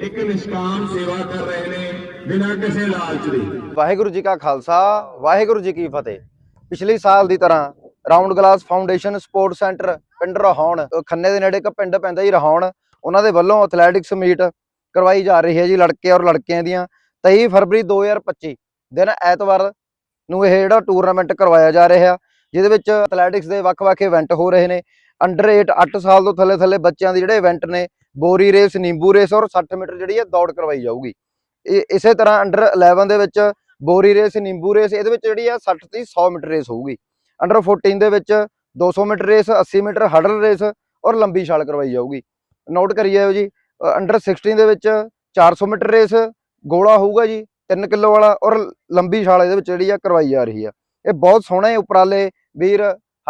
ਇੱਕ ਨਿਸ਼ਕਾਮ ਸੇਵਾ ਕਰ ਰਹੇ ਨੇ ਬਿਨਾਂ ਕਿਸੇ ਲਾਲਚ ਦੇ। ਵਾਹਿਗੁਰੂ ਜੀ ਕਾ ਖਾਲਸਾ, ਵਾਹਿਗੁਰੂ ਜੀ ਕੀ ਫਤਿਹ। ਪਿਛਲੇ ਸਾਲ ਦੀ ਤਰ੍ਹਾਂ Round Glass Foundation sport center ਪਿੰਡ ਰਹਾਉਣ, ਖੰਨੇ ਦੇ ਨੇੜੇ ਇੱਕ ਪਿੰਡ ਪੈਂਦਾ ਜੀ ਰਹਾਉਣ, ਉਹਨਾਂ ਦੇ ਵੱਲੋਂ ਐਥਲੈਟਿਕਸ ਮੀਟ ਕਰਵਾਈ ਜਾ ਰਹੀ ਹੈ ਜੀ ਲੜਕੇ ਔਰ ਲੜਕੀਆਂ ਦੀਆਂ। 23 ਫਰਵਰੀ 2025 ਦਿਨ ਐਤਵਾਰ ਨੂੰ ਇਹ ਜਿਹੜਾ ਟੂਰਨਾਮੈਂਟ ਕਰਵਾਇਆ ਜਾ ਰਿਹਾ, ਜਿਹਦੇ ਵਿੱਚ ਐਥਲੈਟਿਕਸ ਦੇ ਵੱਖ-ਵੱਖ ਇਵੈਂਟ ਹੋ ਰਹੇ ਨੇ। ਅੰਡਰ 8 8 ਸਾਲ ਤੋਂ ਥੱਲੇ ਥੱਲੇ ਬੱਚਿਆਂ ਦੇ ਜਿਹੜੇ ਇਵੈਂਟ ਨੇ ਬੋਰੀ ਰੇਸ, ਨਿੰਬੂ ਰੇਸ ਔਰ 60 ਮੀਟਰ ਜਿਹੜੀ ਹੈ ਦੌੜ ਕਰਵਾਈ ਜਾਊਗੀ। ਇਹ ਇਸੇ ਤਰ੍ਹਾਂ ਅੰਡਰ 11 ਦੇ ਵਿੱਚ ਬੋਰੀ ਰੇਸ, ਨਿੰਬੂ ਰੇਸ, ਇਹਦੇ ਵਿੱਚ ਜਿਹੜੀ ਆ 60 ਤੇ 100 ਮੀਟਰ ਰੇਸ ਹੋਊਗੀ। ਅੰਡਰ 14 ਦੇ ਵਿੱਚ 200 meter race 80 meter hurdle race ਔਰ ਲੰਬੀ ਛਾਲ ਕਰਵਾਈ ਜਾਊਗੀ। ਨੋਟ ਕਰੀਏ ਜੀ ਅੰਡਰ 16 ਦੇ ਵਿੱਚ 400 ਮੀਟਰ ਰੇਸ, ਗੋਲਾ ਹੋਊਗਾ ਜੀ 3 ਕਿਲੋ ਵਾਲਾ ਔਰ ਲੰਬੀ ਛਾਲ ਇਹਦੇ ਵਿੱਚ ਜਿਹੜੀ ਆ ਕਰਵਾਈ ਜਾ ਰਹੀ ਆ ਇਹ ਬਹੁਤ ਸੋਹਣੇ ਉਪਰਾਲੇ ਵੀਰ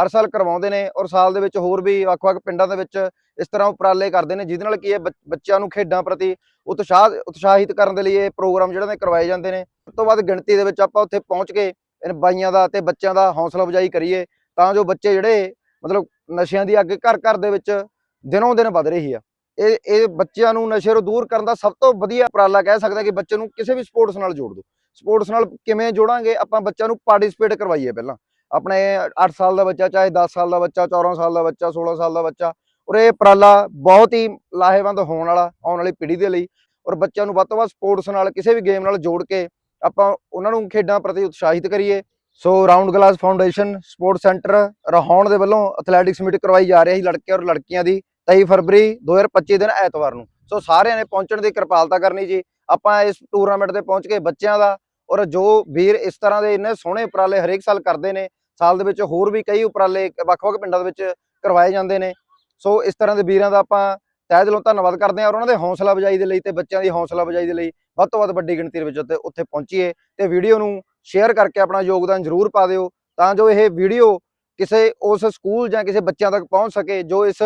ਹਰ ਸਾਲ ਕਰਵਾਉਂਦੇ ਨੇ ਔਰ ਸਾਲ ਦੇ ਵਿੱਚ ਹੋਰ ਵੀ ਵੱਖ-ਵੱਖ ਪਿੰਡਾਂ ਦੇ ਵਿੱਚ ਇਸ ਤਰ੍ਹਾਂ ਉਪਰਾਲੇ ਕਰਦੇ ਨੇ, ਜਿਹਦੇ ਨਾਲ ਕੀ ਹੈ, ਬੱਚ- ਬੱਚਿਆਂ ਨੂੰ ਖੇਡਾਂ ਪ੍ਰਤੀ ਉਤਸ਼ਾਹ, ਉਤਸ਼ਾਹਿਤ ਕਰਨ ਦੇ ਲਈ ਇਹ ਪ੍ਰੋਗਰਾਮ ਜਿਹੜੇ ਨੇ ਕਰਵਾਏ ਜਾਂਦੇ ਨੇ। ਉਸ ਤੋਂ ਬਾਅਦ ਗਿਣਤੀ ਦੇ ਵਿੱਚ ਆਪਾਂ ਉੱਥੇ ਪਹੁੰਚ ਕੇ ਇਹਨਾਂ ਬਾਈਆਂ ਦਾ ਤੇ ਬੱਚਿਆਂ ਦਾ ਹੌਸਲਾ ਅਫਜ਼ਾਈ ਕਰੀਏ, ਤਾਂ ਜੋ ਬੱਚੇ ਜਿਹੜੇ ਮਤਲਬ ਨਸ਼ਿਆਂ ਦੀ ਅੱਗ ਘਰ ਘਰ ਦੇ ਵਿੱਚ ਦਿਨੋਂ ਦਿਨ ਵੱਧ ਰਹੀ ਆ। ਇਹ ਇਹ ਬੱਚਿਆਂ ਨੂੰ ਨਸ਼ੇ ਤੋਂ ਦੂਰ ਕਰਨ ਦਾ ਸਭ ਤੋਂ ਵਧੀਆ ਉਪਰਾਲਾ ਕਹਿ ਸਕਦੇ ਕਿ ਬੱਚੇ ਨੂੰ ਕਿਸੇ ਵੀ ਸਪੋਰਟਸ ਨਾਲ ਜੋੜ ਦਿਓ। ਸਪੋਰਟਸ ਨਾਲ ਕਿਵੇਂ ਜੋੜਾਂਗੇ, ਆਪਾਂ ਬੱਚਿਆਂ ਨੂੰ ਪਾਰਟਿਸਿਪੇਟ ਕਰਵਾਈਏ ਪਹਿਲਾਂ। ਆਪਣੇ 8 ਸਾਲ ਦਾ ਬੱਚਾ, ਚਾਹੇ 10 ਸਾਲ ਦਾ ਬੱਚਾ 14 ਸਾਲ ਦਾ ਬੱਚਾ 16 ਸਾਲ ਦਾ ਬੱਚਾ, ਔਰ ਇਹ ਉਪਰਾਲਾ ਬਹੁਤ ਹੀ ਲਾਹੇਵੰਦ ਹੋਣ ਵਾਲਾ, ਆਉਣ ਵਾਲੀ ਪੀੜ੍ਹੀ ਦੇ ਲਈ, ਔਰ ਬੱਚਿਆਂ ਨੂੰ ਵੱਧ ਤੋਂ ਵੱਧ ਸਪੋਰਟਸ ਨਾਲ, ਕਿਸੇ ਵੀ ਗੇਮ ਨਾਲ ਜੋੜ ਕੇ ਆਪਾਂ ਉਹਨਾਂ ਨੂੰ ਖੇਡਾਂ ਪ੍ਰਤੀ ਉਤਸ਼ਾਹਿਤ ਕਰੀਏ। So Round Glass Foundation sport center Rahaun ਦੇ ਵੱਲੋਂ ਐਥਲੈਟਿਕਸ ਮੀਟ ਕਰਵਾਈ ਜਾ ਰਹੀ ਹੈ ਲੜਕੇ ਔਰ ਲੜਕੀਆਂ ਦੀ 23 ਫਰਵਰੀ 2025 ਦਿਨ ਐਤਵਾਰ ਨੂੰ। ਸੋ ਸਾਰਿਆਂ ਨੇ ਪਹੁੰਚਣ ਦੀ ਕਿਰਪਾਲਤਾ ਕਰਨੀ ਜੀ। ਆਪਾਂ ਇਸ ਟੂਰਨਾਮੈਂਟ ਤੇ ਪਹੁੰਚ ਕੇ ਬੱਚਿਆਂ ਦਾ, ਔਰ ਜੋ ਵੀਰ ਇਸ ਤਰ੍ਹਾਂ ਦੇ ਇੰਨੇ ਸੋਹਣੇ ਉਪਰਾਲੇ ਹਰੇਕ ਸਾਲ ਕਰਦੇ ਨੇ ਸਾਲ ਦੇ ਵਿੱਚ ਹੋਰ ਵੀ ਕਈ ਉਪਰਾਲੇ ਵੱਖ-ਵੱਖ ਪਿੰਡਾਂ ਦੇ ਵਿੱਚ ਕਰਵਾਏ ਜਾਂਦੇ ਨੇ। ਸੋ ਇਸ ਤਰ੍ਹਾਂ ਦੇ ਵੀਰਾਂ ਦਾ ਆਪਾਂ ਤਹਿ ਦਿਲੋਂ ਧੰਨਵਾਦ ਕਰਦੇ ਹਾਂ ਔਰ ਉਹਨਾਂ ਦੇ ਹੌਸਲਾ ਅਫਜ਼ਾਈ ਦੇ ਲਈ ਤੇ ਬੱਚਿਆਂ ਦੀ ਹੌਸਲਾ ਅਫਜ਼ਾਈ ਦੇ ਲਈ ਵੱਧ ਤੋਂ ਵੱਧ ਵੱਡੀ ਗਿਣਤੀ ਦੇ ਵਿੱਚ ਉੱਥੇ ਉੱਥੇ ਪਹੁੰਚੀਏ ਤੇ ਵੀਡੀਓ ਨੂੰ ਸ਼ੇਅਰ ਕਰਕੇ ਆਪਣਾ ਯੋਗਦਾਨ ਜ਼ਰੂਰ ਪਾ ਦਿਓ ਤਾਂ ਜੋ ਇਹ ਵੀਡੀਓ ਕਿਸੇ ਉਸ ਸਕੂਲ ਜਾਂ ਕਿਸੇ ਬੱਚਿਆਂ ਤੱਕ ਪਹੁੰਚ ਸਕੇ ਜੋ ਇਸ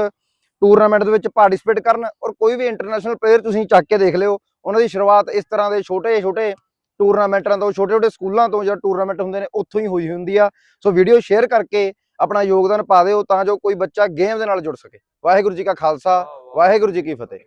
ਟੂਰਨਾਮੈਂਟ ਦੇ ਵਿੱਚ ਪਾਰਟਿਸਿਪੇਟ ਕਰਨ ਔਰ ਕੋਈ ਵੀ ਇੰਟਰਨੈਸ਼ਨਲ ਪਲੇਅਰ ਤੁਸੀਂ ਚੱਕ ਕੇ ਦੇਖ ਲਿਓ। ਉਹਨਾਂ ਦੀ ਸ਼ੁਰੂਆਤ ਇਸ ਤਰ੍ਹਾਂ ਦੇ ਛੋਟੇ ਛੋਟੇ ਟੂਰਨਾਮੈਂਟਾਂ ਤੋਂ ਛੋਟੇ ਛੋਟੇ ਸਕੂਲਾਂ ਤੋਂ ਜਾਂ ਟੂਰਨਾਮੈਂਟ ਹੁੰਦੇ ਨੇ ਉੱਥੋਂ ਹੀ ਹੋਈ ਹੁੰਦੀ ਆ। ਸੋ ਵੀਡੀਓ ਸ਼ੇਅਰ ਕਰਕੇ ਆਪਣਾ ਯੋਗਦਾਨ ਪਾ ਦਿਓ ਤਾਂ ਜੋ ਕੋਈ ਬੱਚਾ ਗੇਮ ਦੇ ਨਾਲ ਜੁੜ ਸਕੇ। ਵਾਹਿਗੁਰੂ ਜੀ ਕਾ ਖਾਲਸਾ ਵਾਹਿਗੁਰੂ ਜੀ ਕੀ ਫਤਿਹ।